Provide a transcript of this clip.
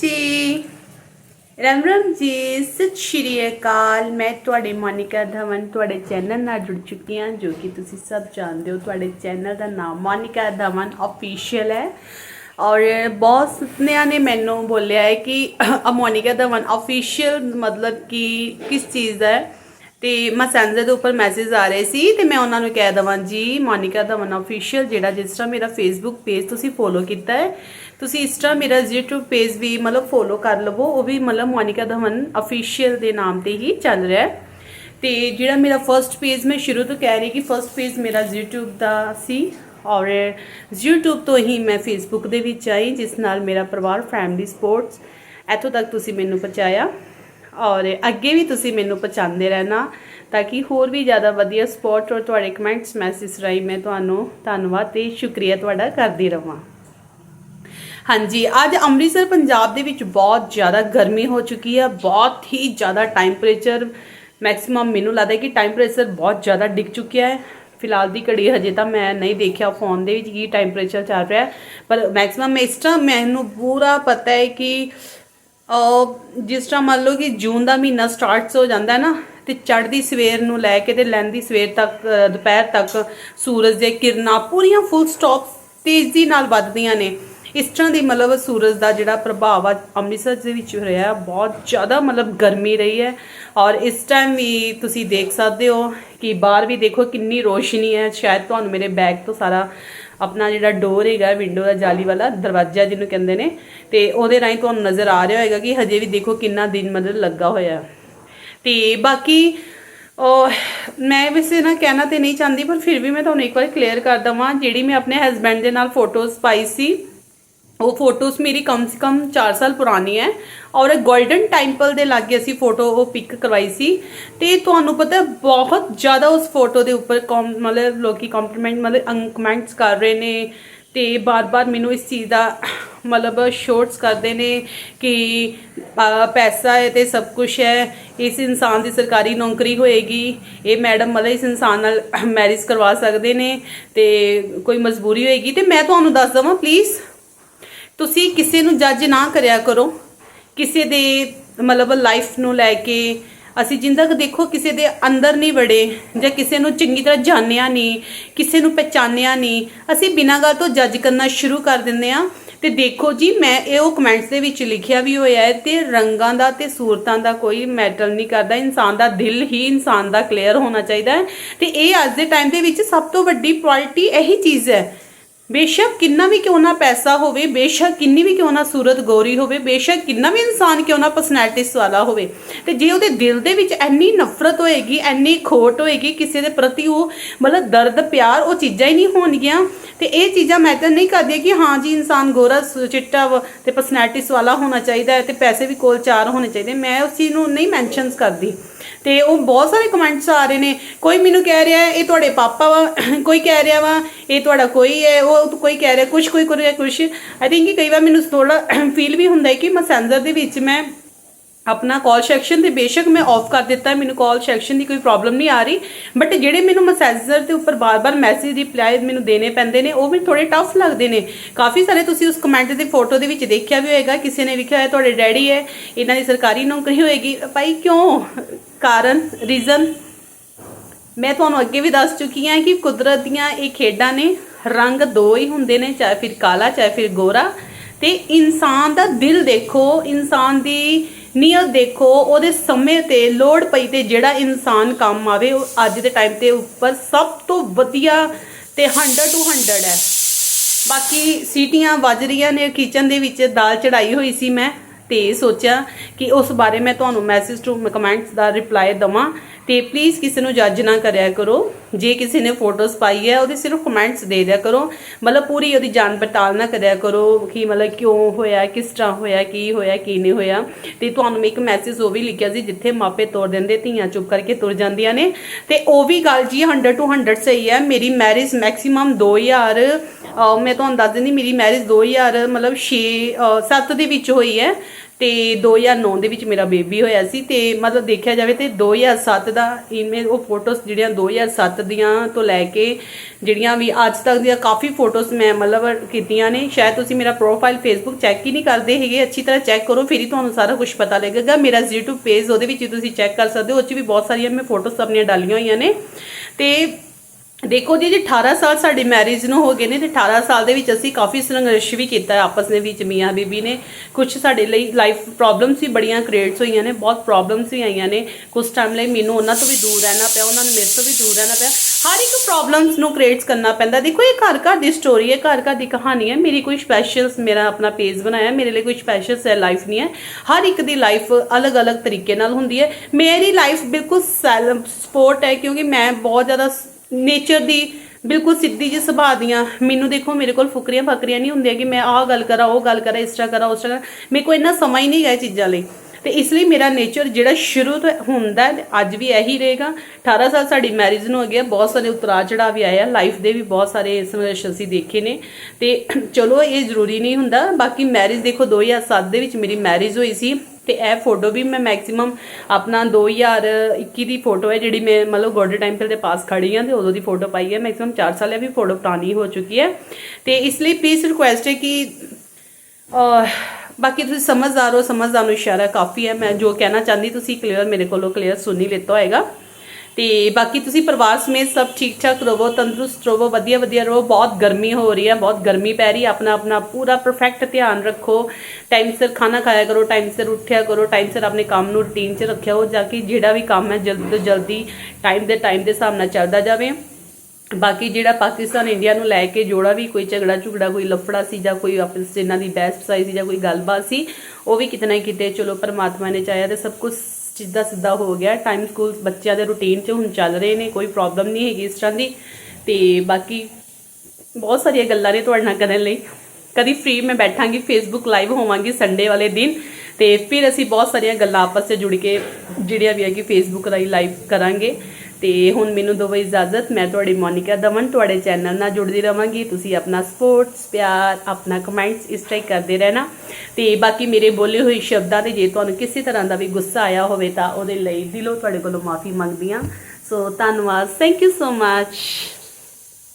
ਜੀ। ਰਾਮ ਰਾਮ ਜੀ, ਸਤਿ ਸ਼੍ਰੀ ਅਕਾਲ। ਮੈਂ ਤੁਹਾਡੇ ਮੋਨਿਕਾ ਧਵਨ, ਤੁਹਾਡੇ ਚੈਨਲ ਨਾਲ ਜੁੜ ਚੁੱਕੀ ਹਾਂ, ਜੋ ਕਿ ਤੁਸੀਂ ਸਭ ਜਾਣਦੇ ਹੋ। ਤੁਹਾਡੇ ਚੈਨਲ ਦਾ ਨਾਮ ਮੋਨਿਕਾ ਧਵਨ ਅਫੀਸ਼ੀਅਲ ਹੈ। ਔਰ ਬਹੁਤ ਸੁਪਨਿਆਂ ਨੇ ਮੈਨੂੰ ਬੋਲਿਆ ਹੈ ਕਿ ਅ ਮੋਨਿਕਾ ਧਵਨ ਅਫੀਸ਼ੀਅਲ ਮਤਲਬ ਕਿ ਕਿਸ ਚੀਜ਼ ਦਾ ਹੈ? ਤੇ ਮੈਸੇਂਜਰ ਦੇ ਉੱਪਰ ਮੈਸੇਜ ਆ ਰਹੇ ਸੀ ਤੇ ਮੈਂ ਉਹਨਾਂ ਨੂੰ ਕਹਿ ਦਵਾਂ, ਜੀ, ਮੋਨਿਕਾ ਧਵਨ ਅਫੀਸ਼ੀਅਲ ਜਿਹੜਾ ਜਿਸ ਤਰ੍ਹਾਂ ਮੇਰਾ ਫੇਸਬੁੱਕ ਪੇਜ ਤੁਸੀਂ ਫੋਲੋ ਕੀਤਾ ਹੈ, ਤੁਸੀਂ ਇਸ ਤਰ੍ਹਾਂ ਮੇਰਾ YouTube ਪੇਜ ਵੀ ਮਤਲਬ ਫੋਲੋ ਕਰ ਲਵੋ, ਉਹ ਵੀ ਮਤਲਬ ਮੋਨਿਕਾ ਧਵਨ ਅਫੀਸ਼ੀਅਲ ਦੇ ਨਾਮ ਤੇ ਹੀ ਚੱਲ ਰਿਹਾ ਹੈ। ਤੇ ਜਿਹੜਾ ਮੇਰਾ ਫਰਸਟ ਪੇਜ ਮੈਂ ਸ਼ੁਰੂ ਤੋਂ ਕਹਿ ਰਹੀ ਕਿ ਫਰਸਟ ਪੇਜ ਮੇਰਾ YouTube ਦਾ ਸੀ ਔਰ YouTube ਤੋਂ ਹੀ ਮੈਂ Facebook ਦੇ ਵਿੱਚ ਆਈ, ਜਿਸ ਨਾਲ ਮੇਰਾ ਪਰਿਵਾਰ ਫੈਮਿਲੀ ਸਪੋਰਟਸ ਇੱਥੋਂ ਤੱਕ ਤੁਸੀਂ ਮੈਨੂੰ ਪਹੁੰਚਾਇਆ। ਔਰ ਅੱਗੇ ਵੀ ਤੁਸੀਂ ਮੈਨੂੰ ਪਹੁੰਚਾਉਂਦੇ ਰਹਿਣਾ ਤਾਂ ਕਿ ਹੋਰ ਵੀ ਜ਼ਿਆਦਾ ਵਧੀਆ ਸਪੋਰਟ ਔਰ ਤੁਹਾਡੇ ਕਮੈਂਟਸ ਮੈਸੇਜ ਰਾਹੀਂ ਮੈਂ ਤੁਹਾਨੂੰ ਧੰਨਵਾਦ ਤੇ ਸ਼ੁਕਰੀਆ ਤੁਹਾਡਾ ਕਰਦੀ ਰਵਾਂ। ਹਾਂਜੀ, ਅੱਜ ਅੰਮ੍ਰਿਤਸਰ, ਪੰਜਾਬ ਦੇ ਵਿੱਚ ਬਹੁਤ ਜ਼ਿਆਦਾ ਗਰਮੀ ਹੋ ਚੁੱਕੀ ਹੈ ਬਹੁਤ ਹੀ ਜ਼ਿਆਦਾ ਟੈਂਪਰੇਚਰ ਮੈਕਸਿਮਮ ਮੈਨੂੰ ਲੱਗਦਾ ਕਿ ਟੈਂਪਰੇਚਰ ਬਹੁਤ ਜ਼ਿਆਦਾ ਡਿੱਗ ਚੁੱਕਿਆ ਹੈ। ਫਿਲਹਾਲ ਦੀ ਘੜੀ ਹਜੇ ਤਾਂ ਮੈਂ ਨਹੀਂ ਦੇਖਿਆ ਫੋਨ ਦੇ ਵਿੱਚ ਕੀ ਟੈਂਪਰੇਚਰ ਚੱਲ ਰਿਹਾ ਪਰ ਮੈਕਸਿਮਮ ਇਸ ਤਰ੍ਹਾਂ ਮੈਨੂੰ ਪੂਰਾ ਪਤਾ ਹੈ ਕਿ ਜਿਸ ਤਰ੍ਹਾਂ ਮੰਨ ਲਓ ਕਿ ਜੂਨ ਦਾ ਮਹੀਨਾ ਸਟਾਰਟਸ ਹੋ ਜਾਂਦਾ ਹੈ ਨਾ, ਤੇ ਚੜ੍ਹਦੀ ਸਵੇਰ ਨੂੰ ਲੈ ਕੇ ਤੇ ਲੈਂਦੀ ਸਵੇਰ ਤੱਕ ਦੁਪਹਿਰ ਤੱਕ ਸੂਰਜ ਦੇ ਕਿਰਨਾਂ ਪੂਰੀਆਂ ਫੁੱਲ ਸਟਾਪ ਤੇਜ਼ੀ ਨਾਲ ਵੱਧਦੀਆਂ ਨੇ। ਇਸ ਤਰ੍ਹਾਂ ਦੀ ਮਤਲਬ ਸੂਰਜ ਦਾ ਜਿਹੜਾ ਪ੍ਰਭਾਵ ਆ ਅੰਮ੍ਰਿਤਸਰ ਦੇ ਵਿੱਚ ਹੋ ਰਿਹਾ ਬਹੁਤ ਜ਼ਿਆਦਾ ਮਤਲਬ ਗਰਮੀ ਰਹੀ ਹੈ। ਔਰ ਇਸ ਟਾਈਮ ਵੀ ਤੁਸੀਂ ਦੇਖ ਸਕਦੇ ਹੋ ਕਿ ਬਾਹਰ ਵੀ ਦੇਖੋ ਕਿੰਨੀ ਰੋਸ਼ਨੀ ਹੈ, ਸ਼ਾਇਦ ਤੁਹਾਨੂੰ ਮੇਰੇ ਬੈਗ ਤੋਂ ਸਾਰਾ ਆਪਣਾ ਜਿਹੜਾ ਡੋਰ ਹੈਗਾ ਵਿੰਡੋ ਦਾ ਜਾਲੀ ਵਾਲਾ ਦਰਵਾਜ਼ਾ ਜਿਹਨੂੰ ਕਹਿੰਦੇ ਨੇ, ਤੇ ਉਹਦੇ ਰਾਹੀਂ ਤੁਹਾਨੂੰ ਨਜ਼ਰ ਆ ਰਿਹਾ ਹੋਏਗਾ ਕਿ ਹਜੇ ਵੀ ਦੇਖੋ ਕਿੰਨਾ ਦਿਨ ਮਤਲਬ ਲੱਗਾ ਹੋਇਆ। ਤੇ ਬਾਕੀ, ਉਹ, ਮੈਂ ਵੈਸੇ ਨਾ ਕਹਿਣਾ ਤੇ ਨਹੀਂ ਚਾਹੁੰਦੀ, ਪਰ ਫਿਰ ਵੀ ਮੈਂ ਤੁਹਾਨੂੰ ਇੱਕ ਵਾਰ ਕਲੀਅਰ ਕਰ ਦਵਾਂ, ਜਿਹੜੀ ਮੈਂ ਆਪਣੇ ਹਸਬੰਡ ਦੇ ਨਾਲ ਫੋਟੋਜ਼ ਪਾਈ ਸੀ ਉਹ ਫੋਟੋਜ਼ ਮੇਰੀ ਕਮ ਸੇ ਕਮ 4 ਸਾਲ ਪੁਰਾਣੀ ਹੈ ਔਰ ਗੋਲਡਨ ਟੈਂਪਲ ਦੇ ਲਾਗੇ ਅਸੀਂ ਫੋਟੋ ਉਹ ਪਿਕ ਕਰਵਾਈ ਸੀ ਤੇ ਤੁਹਾਨੂੰ ਪਤਾ ਬਹੁਤ ਜ਼ਿਆਦਾ ਉਸ ਫੋਟੋ ਦੇ ਉੱਪਰ ਕੌਮ ਮਤਲਬ ਲੋਕੀ ਕੰਪਲੀਮੈਂਟ ਮਤਲਬ ਕਮੈਂਟਸ ਕਰ ਰਹੇ ਨੇ ਤੇ ਬਾਰ-ਬਾਰ ਮੈਨੂੰ ਇਸ ਚੀਜ਼ ਦਾ ਮਤਲਬ ਸ਼ੋਰਟਸ ਕਰਦੇ ਨੇ ਕਿ ਪੈਸਾ ਹੈ ਤੇ ਸਭ ਕੁਝ ਹੈ, ਇਸ ਇਨਸਾਨ ਦੀ ਸਰਕਾਰੀ ਨੌਕਰੀ ਹੋਏਗੀ, ਇਹ ਮੈਡਮ ਮਤਲਬ ਇਸ ਇਨਸਾਨ ਨਾਲ ਮੈਰਿਜ ਕਰਵਾ ਸਕਦੇ ਨੇ ਤੇ ਕੋਈ ਮਜਬੂਰੀ ਹੋਏਗੀ ਤੇ ਮੈਂ ਤੁਹਾਨੂੰ ਦੱਸ ਦਵਾਂ ਪਲੀਜ਼ ਤੁਸੀਂ ਕਿਸੇ ਨੂੰ ਜੱਜ ਨਾ ਕਰਿਆ ਕਰੋ। ਕਿਸੇ ਦੇ ਮਤਲਬ ਲਾਈਫ ਨੂੰ ਲੈ ਕੇ ਅਸੀਂ ਜਿੰਨ ਤੱਕ ਦੇਖੋ ਕਿਸੇ ਦੇ ਅੰਦਰ ਨਹੀਂ ਵੜੇ ਜਾਂ ਕਿਸੇ ਨੂੰ ਚੰਗੀ ਤਰ੍ਹਾਂ ਜਾਣਿਆ ਨਹੀਂ, ਕਿਸੇ ਨੂੰ ਪਛਾਣਿਆ ਨਹੀਂ, ਅਸੀਂ ਬਿਨਾਂ ਗੱਲ ਤੋਂ ਜੱਜ ਕਰਨਾ ਸ਼ੁਰੂ ਕਰ ਦਿੰਦੇ ਆ ਤੇ ਦੇਖੋ ਜੀ, ਮੈਂ ਇਹ ਉਹ ਕਮੈਂਟਸ ਦੇ ਵਿੱਚ ਲਿਖਿਆ ਵੀ ਹੋਇਆ ਹੈ ਤੇ ਰੰਗਾਂ ਦਾ ਤੇ ਸੂਰਤਾਂ ਦਾ ਕੋਈ ਮੈਟਰ ਨਹੀਂ ਕਰਦਾ। ਇਨਸਾਨ ਦਾ ਦਿਲ ਹੀ ਇਨਸਾਨ ਦਾ ਕਲੀਅਰ ਹੋਣਾ ਚਾਹੀਦਾ ਹੈ। ਤੇ ਇਹ ਅੱਜ ਦੇ ਟਾਈਮ ਦੇ ਵਿੱਚ ਸਭ ਤੋਂ ਵੱਡੀ ਪ੍ਰਾਇੋਰਟੀ ਇਹੀ ਚੀਜ਼ ਹੈ ਬੇਸ਼ੱਕ ਕਿੰਨਾ ਵੀ ਕਿਉਂ ਨਾ ਪੈਸਾ ਹੋਵੇ, ਬੇਸ਼ੱਕ ਕਿੰਨੀ ਵੀ ਕਿਉਂ ਨਾ ਸੂਰਤ, ਗੋਰੀ ਹੋਵੇ, ਬੇਸ਼ੱਕ ਕਿੰਨਾ ਵੀ ਇਨਸਾਨ ਕਿਉਂ ਨਾ ਪਰਸਨੈਲਿਟੀਸ ਵਾਲਾ ਹੋਵੇ, ਤੇ ਜੇ ਉਹਦੇ ਦਿਲ ਦੇ ਵਿੱਚ ਐਨੀ ਨਫ਼ਰਤ ਹੋਏਗੀ, ਐਨੀ ਖੋਟ ਹੋਏਗੀ ਕਿਸੇ ਦੇ ਪ੍ਰਤੀ ਉਹ ਮਤਲਬ ਦਰਦ, ਪਿਆਰ ਉਹ ਚੀਜ਼ਾਂ ਹੀ ਨਹੀਂ ਹੋਣਗੀਆਂ ਤੇ ਇਹ ਚੀਜ਼ਾਂ ਮੈਟਰ ਨਹੀਂ ਕਰਦੀਆਂ ਕਿ ਹਾਂ ਜੀ ਇਨਸਾਨ ਗੋਰਾ ਸ- ਚਿੱਟਾ ਵਾ ਤੇ ਪਰਸਨੈਲਿਟੀਸ ਵਾਲਾ ਹੋਣਾ ਚਾਹੀਦਾ ਹੈ ਤੇ ਪੈਸੇ ਵੀ ਕੋਲ ਚਾਰ ਹੋਣੇ ਚਾਹੀਦੇ ਮੈਂ ਉਸ ਚੀਜ਼ ਨੂੰ ਨਹੀਂ ਮੈਂਸ਼ਨਸ ਕਰਦੀ। ਤੇ ਉਹ ਬਹੁਤ ਸਾਰੇ ਕਮੈਂਟਸ ਆ ਰਹੇ ਨੇ। ਕੋਈ ਮੈਨੂੰ ਕਹਿ ਰਿਹਾ ਇਹ ਤੁਹਾਡੇ ਪਾਪਾ ਵਾ, ਕੋਈ ਕਹਿ ਰਿਹਾ ਵਾ, ਇਹ ਤੁਹਾਡਾ ਕੋਈ ਹੈ, ਉਹ ਕੋਈ ਕਹਿ ਰਿਹਾ ਕੁਝ ਕੋਈ ਕਰ ਰਿਹਾ ਕੁਝ ਆਈ ਥਿੰਕ ਕਈ ਵਾਰ ਮੈਨੂੰ ਥੋੜਾ ਫੀਲ ਵੀ ਹੁੰਦਾ ਹੈ ਕਿ ਮੈਸੇਂਜਰ ਦੇ ਵਿੱਚ ਮੈਂ ਆਪਣਾ ਕਾਲ ਸੈਕਸ਼ਨ ਤੇ ਬੇਸ਼ੱਕ ਮੈਂ ਆਫ ਕਰ ਦਿੱਤਾ ਮੈਨੂੰ ਕਾਲ ਸੈਕਸ਼ਨ ਦੀ ਕੋਈ ਪ੍ਰੋਬਲਮ ਨਹੀਂ ਆ ਰਹੀ। ਬਟ ਜਿਹੜੇ ਮੈਨੂੰ ਮੈਸੇਂਜਰ ਦੇ ਉੱਪਰ ਬਾਰ-ਬਾਰ ਮੈਸੇਜ ਰਿਪਲਾਈ ਮੈਨੂੰ ਦੇਣੇ ਪੈਂਦੇ ਨੇ, ਉਹ ਵੀ ਥੋੜੇ ਟਫ ਲੱਗਦੇ ਨੇ। ਕਾਫੀ ਸਾਰੇ ਤੁਸੀਂ ਉਸ ਕਮੈਂਟ ਦੇ ਫੋਟੋ ਦੇ ਵਿੱਚ ਦੇਖਿਆ ਵੀ ਹੋਏਗਾ, ਕਿਸੇ ਨੇ ਲਿਖਿਆ ਹੋਇਆ ਤੁਹਾਡੇ ਡੈਡੀ ਹੈ, ਇਹਨਾਂ ਦੀ ਸਰਕਾਰੀ ਨੌਕਰੀ ਹੋਏਗੀ। ਭਾਈ ਕਿਉਂ? ਕਾਰਨ ਰੀਜ਼ਨ ਮੈਂ ਤੁਹਾਨੂੰ ਅੱਗੇ ਵੀ ਦੱਸ ਚੁੱਕੀ ਹਾਂ ਕਿ ਕੁਦਰਤ ਦੀਆਂ ਇਹ ਖੇਡਾਂ ਨੇ ਰੰਗ ਦੋ ਹੀ ਹੁੰਦੇ ਨੇ, ਚਾਹੇ ਫਿਰ ਕਾਲਾ, ਚਾਹੇ ਫਿਰ ਗੋਰਾ। ਤੇ ਇਨਸਾਨ ਦਾ ਦਿਲ ਦੇਖੋ, ਇਨਸਾਨ ਦੀ ਨੀਅਤ ਦੇਖੋ, ਉਹਦੇ ਸਮੇਂ ਤੇ ਲੋੜ ਪਈ ਤੇ ਜਿਹੜਾ ਇਨਸਾਨ ਕੰਮ ਆਵੇ, ਉਹ ਅੱਜ ਦੇ ਟਾਈਮ ਤੇ ਉੱਪਰ ਸਭ ਤੋਂ ਵਧੀਆ ਤੇ 100 ਟੂ 100 ਹੈ। ਬਾਕੀ ਸੀਟੀਆਂ ਵੱਜ ਰਹੀਆਂ ਨੇ ਕਿਚਨ ਦੇ ਵਿੱਚ ਦਾਲ ਚੜਾਈ ਹੋਈ ਸੀ ਮੈਂ ਤੇ ਸੋਚਿਆ ਕਿ ਉਸ ਬਾਰੇ ਮੈਂ ਤੁਹਾਨੂੰ ਮੈਸੇਜ ਟੂ ਕਮੈਂਟਸ ਦਾ ਰਿਪਲਾਈ ਦਵਾਂ। ਤੇ ਪਲੀਜ਼ ਕਿਸੇ ਨੂੰ ਜੱਜ ਨਾ ਕਰਿਆ ਕਰੋ। ਜੇ ਕਿਸੇ ਨੇ ਫੋਟੋਜ਼ ਪਾਈ ਹੈ, ਉਹਦੇ ਸਿਰਫ ਕਮੈਂਟਸ ਦੇ ਦਿਆ ਕਰੋ। ਮਤਲਬ ਪੂਰੀ ਉਹਦੀ ਜਾਣ ਪੜਤਾਲ ਨਾ ਕਰਿਆ ਕਰੋ ਕਿ ਮਤਲਬ ਕਿਉਂ ਹੋਇਆ, ਕਿਸ ਤਰ੍ਹਾਂ ਹੋਇਆ, ਕੀ ਹੋਇਆ, ਕੀ ਨਹੀਂ ਹੋਇਆ। ਤੇ ਤੁਹਾਨੂੰ ਮੈਂ ਇੱਕ ਮੈਸੇਜ ਉਹ ਵੀ ਲਿਖਿਆ ਸੀ ਜਿੱਥੇ ਮਾਪੇ ਤੋੜ ਦਿੰਦੇ, ਧੀਆਂ ਚੁੱਪ ਕਰਕੇ ਤੁਰ ਜਾਂਦੀਆਂ ਨੇ। ਤੇ ਉਹ ਵੀ ਗੱਲ ਜੀ 100 ਟੂ 100 ਸਹੀ ਹੈ। ਮੇਰੀ ਮੈਰਿਜ ਮੈਕਸਿਮਮ 2000 ਅਹ ਮੈਂ ਤੁਹਾਨੂੰ ਦੱਸ ਦਿੰਦੀ, ਮੇਰੀ ਮੈਰਿਜ 2000 ਮਤਲਬ 6 7 ਦੇ ਵਿੱਚ ਹੋਈ ਹੈ। ਤੇ 2009 ਦੇ ਵਿੱਚ ਮੇਰਾ ਬੇਬੀ ਹੋਇਆ ਸੀ ਤੇ ਮਤਲਬ ਦੇਖਿਆ ਜਾਵੇ ਤੇ 2007 ਦਾ ਇਵੇਂ ਉਹ ਫੋਟੋਸ ਜਿਹੜੀਆਂ 2007 ਦੀਆਂ ਤੋਂ ਲੈ ਕੇ ਜਿਹੜੀਆਂ ਵੀ ਅੱਜ ਤੱਕ ਦੀਆਂ ਕਾਫੀ ਫੋਟੋਸ ਮੈਂ ਮਤਲਬ ਕੀਤੀਆਂ ਨੇ। ਸ਼ਾਇਦ ਤੁਸੀਂ ਮੇਰਾ ਪ੍ਰੋਫਾਈਲ ਫੇਸਬੁੱਕ ਚੈੱਕ ਹੀ ਨਹੀਂ ਕਰਦੇ ਹੈਗੇ, ਅੱਛੀ ਤਰ੍ਹਾਂ ਚੈੱਕ ਕਰੋ, ਫਿਰ ਹੀ ਤੁਹਾਨੂੰ ਸਾਰਾ ਕੁਝ ਪਤਾ ਲੱਗੇਗਾ। ਮੇਰਾ YouTube ਪੇਜ ਉਹਦੇ ਵਿੱਚ ਤੁਸੀਂ ਚੈੱਕ ਕਰ ਸਕਦੇ ਹੋ, ਉਹ 'ਚ ਵੀ ਬਹੁਤ ਸਾਰੀਆਂ ਮੈਂ ਫੋਟੋਸ ਆਪਣੀਆਂ ਡਾਲੀਆਂ ਹੋਈਆਂ ਨੇ। ਤੇ ਦੇਖੋ ਜੀ, ਜੇ 18 ਸਾਲ ਸਾਡੀ ਮੈਰਿਜ ਨੂੰ ਹੋ ਗਏ ਨੇ, ਤੇ 18 ਸਾਲ ਦੇ ਵਿੱਚ ਅਸੀਂ ਕਾਫੀ ਸੰਘਰਸ਼ ਵੀ ਕੀਤਾ ਆਪਸ ਦੇ ਵਿੱਚ, ਮੀਆਂ ਬੀਬੀ ਨੇ। ਕੁਝ ਸਾਡੇ ਲਈ ਲਾਈਫ ਪ੍ਰੋਬਲਮਸ ਵੀ ਬੜੀਆਂ ਕ੍ਰੀਏਟਸ ਹੋਈਆਂ ਨੇ, ਬਹੁਤ ਪ੍ਰੋਬਲਮਸ ਵੀ ਆਈਆਂ ਨੇ। ਕੁਝ ਟਾਈਮ ਲਈ ਮੈਨੂੰ ਉਹਨਾਂ ਤੋਂ ਵੀ ਦੂਰ ਰਹਿਣਾ ਪਿਆ, ਉਹਨਾਂ ਨੂੰ ਮੇਰੇ ਤੋਂ ਵੀ ਦੂਰ ਰਹਿਣਾ ਪਿਆ। ਹਰ ਇੱਕ ਪ੍ਰੋਬਲਮਸ ਨੂੰ ਕ੍ਰੀਏਟਸ ਕਰਨਾ ਪੈਂਦਾ। ਦੇਖੋ, ਇਹ ਘਰ ਘਰ ਦੀ ਸਟੋਰੀ ਹੈ, ਘਰ ਘਰ ਦੀ ਕਹਾਣੀ ਹੈ। ਮੇਰੀ ਕੋਈ ਸਪੈਸ਼ਲ ਮੇਰਾ ਆਪਣਾ ਪੇਜ ਬਣਾਇਆ, ਮੇਰੇ ਲਈ ਕੋਈ ਸਪੈਸ਼ਲ ਹੈ ਲਾਈਫ ਨਹੀਂ ਹੈ। ਹਰ ਇੱਕ ਦੀ ਲਾਈਫ ਅਲੱਗ-ਅਲੱਗ ਤਰੀਕੇ ਨਾਲ ਹੁੰਦੀ ਹੈ। ਮੇਰੀ ਲਾਈਫ ਬਿਲਕੁਲ ਸੈਲਫ ਸਪੋਰਟ ਹੈ, ਕਿਉਂਕਿ ਮੈਂ ਬਹੁਤ ਜ਼ਿਆਦਾ ਨੇਚਰ ਦੀ ਬਿਲਕੁਲ ਸਿੱਧੀ ਜਿਹੀ ਸੁਭਾਅ ਦੀਆਂ। ਮੈਨੂੰ ਦੇਖੋ, ਮੇਰੇ ਕੋਲ ਫੁਕਰੀਆਂ ਫਕਰੀਆਂ ਨਹੀਂ ਹੁੰਦੀਆਂ ਕਿ ਮੈਂ ਆਹ ਗੱਲ ਕਰਾਂ, ਉਹ ਗੱਲ ਕਰਾਂ, ਇਸ ਤਰ੍ਹਾਂ ਕਰਾਂ, ਉਸ ਤਰ੍ਹਾਂ ਕਰਾਂ। ਮੇਰੇ ਕੋਲ ਇੰਨਾ ਸਮਾਂ ਹੀ ਨਹੀਂ ਹੈ ਇਹ ਚੀਜ਼ਾਂ ਲਈ। ਤੇ ਇਸ ਲਈ ਮੇਰਾ ਨੇਚਰ ਜਿਹੜਾ ਸ਼ੁਰੂ ਤੋਂ ਹੁੰਦਾ ਅੱਜ ਵੀ ਇਹੀ ਰਹੇਗਾ। 18 ਸਾਲ ਸਾਡੀ ਮੈਰਿਜ ਨੂੰ ਹੋ ਗਿਆ ਬਹੁਤ ਸਾਰੇ ਉਤਰਾਅ ਚੜਾਅ ਵੀ ਆਏ ਆ। ਲਾਈਫ ਦੇ ਵੀ ਬਹੁਤ ਸਾਰੇ ਸੰਘਰਸ਼ ਅਸੀਂ ਦੇਖੇ ਨੇ। ਤੇ ਚਲੋ, ਇਹ ਜ਼ਰੂਰੀ ਨਹੀਂ ਹੁੰਦਾ। ਬਾਕੀ ਮੈਰਿਜ ਦੇਖੋ 2007 ਦੇ ਵਿੱਚ ਮੇਰੀ ਮੈਰਿਜ ਹੋਈ ਸੀ। ਤੇ ਇਹ ਫੋਟੋ ਵੀ ਮੈਂ ਮੈਕਸਿਮਮ ਆਪਣਾ 2021 ਦੀ ਫੋਟੋ ਹੈ, ਜਿਹੜੀ ਮੈਂ ਮਤਲਬ ਗੋਲਡਨ ਟੈਂਪਲ ਦੇ ਪਾਸ ਖੜੀ ਹਾਂ ਤੇ ਉਦੋਂ ਦੀ ਫੋਟੋ ਪਾਈ ਹੈ। ਮੈਕਸਿਮਮ 4 ਸਾਲ ਹੈ ਵੀ ਫੋਟੋ ਪੁਰਾਣੀ ਹੋ ਚੁੱਕੀ ਹੈ। ਤੇ ਇਸ ਲਈ ਪਲੀਜ਼ ਰਿਕੁਐਸਟ ਹੈ ਕਿ ਬਾਕੀ ਤੁਸੀਂ ਸਮਝਦਾਰ ਹੋ, ਸਮਝਦਾਰ ਨੂੰ ਇਸ਼ਾਰਾ ਕਾਫੀ ਹੈ। ਮੈਂ ਜੋ ਕਹਿਣਾ ਚਾਹੁੰਦੀ, ਤੁਸੀਂ ਕਲੀਅਰ ਮੇਰੇ ਕੋਲੋਂ ਕਲੀਅਰ ਸੁਣ ਹੀ ਲਿੱਤਾ ਹੋਏਗਾ। ਤੇ ਬਾਕੀ ਤੁਸੀਂ ਪਰਿਵਾਰ ਸਮੇਤ ਸਭ ਠੀਕ ਠਾਕ ਰਹੋ, ਤੰਦਰੁਸਤ ਰਹੋ ਵਧੀਆ ਵਧੀਆ ਰਹੋ, ਬਹੁਤ ਗਰਮੀ ਹੋ ਰਹੀ ਹੈ, ਬਹੁਤ ਗਰਮੀ ਪੈ ਰਹੀ ਹੈ ਆਪਣਾ ਆਪਣਾ ਪੂਰਾ ਪਰਫੈਕਟ ਧਿਆਨ ਰੱਖੋ। ਟਾਈਮ ਸਿਰ ਖਾਣਾ ਖਾਇਆ ਕਰੋ ਟਾਈਮ ਸਿਰ ਉੱਠਿਆ ਕਰੋ ਟਾਈਮ ਸਿਰ ਆਪਣੇ ਕੰਮ ਨੂੰ ਰੁਟੀਨ 'ਚ ਰੱਖਿਆ ਹੋ ਜਾ ਕੇ ਜਿਹੜਾ ਵੀ ਕੰਮ ਹੈ ਜਲਦੀ ਤੋਂ ਜਲਦੀ ਟਾਈਮ ਦੇ ਟਾਈਮ ਦੇ ਹਿਸਾਬ ਨਾਲ ਚੱਲਦਾ ਜਾਵੇ। ਬਾਕੀ ਜਿਹੜਾ ਪਾਕਿਸਤਾਨ ਇੰਡੀਆ ਨੂੰ ਲੈ ਕੇ ਜੋੜਾ ਵੀ ਕੋਈ ਝਗੜਾ ਝੁਗੜਾ ਕੋਈ ਲਫੜਾ ਸੀ ਜਾਂ ਕੋਈ ਆਪਸ 'ਚ ਇਹਨਾਂ ਦੀ ਬਹਿਸ ਪਸਾਈ ਸੀ ਜਾਂ ਕੋਈ ਗੱਲਬਾਤ ਸੀ, ਉਹ ਵੀ ਕਿਤੇ ਨਾ ਕਿਤੇ ਚਲੋ ਪਰਮਾਤਮਾ ਨੇ ਚਾਹਿਆ ਤੇ ਸਭ ਕੁਝ ਸਿੱਧਾ ਸਿੱਧਾ ਹੋ ਗਿਆ। ਟਾਈਮ ਸਕੂਲ ਬੱਚਿਆਂ ਦੇ ਰੁਟੀਨ 'ਚ ਹੁਣ ਚੱਲ ਰਹੇ ਨੇ, ਕੋਈ ਪ੍ਰੋਬਲਮ ਨਹੀਂ ਹੈਗੀ ਇਸ ਤਰ੍ਹਾਂ ਦੀ। ਤੇ ਬਾਕੀ ਬਹੁਤ ਸਾਰੀਆਂ ਗੱਲਾਂ ਨੇ ਤੁਹਾਡੇ ਨਾਲ ਕਰਨ ਲਈ। ਕਦੀ ਫ੍ਰੀ ਮੈਂ ਬੈਠਾਂਗੀ ਫੇਸਬੁੱਕ ਲਾਈਵ ਹੋਵਾਂਗੀ ਸੰਡੇ ਵਾਲੇ ਦਿਨ। ਤੇ ਫਿਰ ਅਸੀਂ ਬਹੁਤ ਸਾਰੀਆਂ ਗੱਲਾਂ ਆਪਸ 'ਚ ਜੁੜ ਕੇ, ਜਿਹੜੀਆਂ ਵੀ ਹੈ ਕਿ ਫੇਸਬੁੱਕ ਰਾਹੀਂ ਲਾਈਵ ਕਰਾਂਗੇ। ਤੇ ਹੁਣ ਮੈਨੂੰ ਦਿਓ ਇਜਾਜ਼ਤ, ਮੈਂ ਤੁਹਾਡੀ ਮੋਨਿਕਾ ਦਮਨ ਤੁਹਾਡੇ ਚੈਨਲ ਨਾਲ ਜੁੜਦੀ ਰਵਾਂਗੀ। ਤੁਸੀਂ ਆਪਣਾ ਸਪੋਰਟਸ ਪਿਆਰ, ਆਪਣਾ ਕਮੈਂਟਸ ਇਸ ਤਰ੍ਹਾਂ ਹੀ ਕਰਦੇ ਰਹਿਣਾ। ਤੇ ਬਾਕੀ ਮੇਰੇ ਬੋਲੇ ਹੋਏ ਸ਼ਬਦਾਂ ਤੇ ਜੇ ਤੁਹਾਨੂੰ ਕਿਸੇ ਤਰ੍ਹਾਂ ਦਾ ਵੀ ਗੁੱਸਾ ਆਇਆ ਹੋਵੇ ਤਾਂ ਉਹਦੇ ਲਈ ਦਿਲੋਂ ਤੁਹਾਡੇ ਕੋਲੋਂ ਮਾਫੀ ਮੰਗਦੀ ਹਾਂ। ਸੋ ਧੰਨਵਾਦ। Thank you so much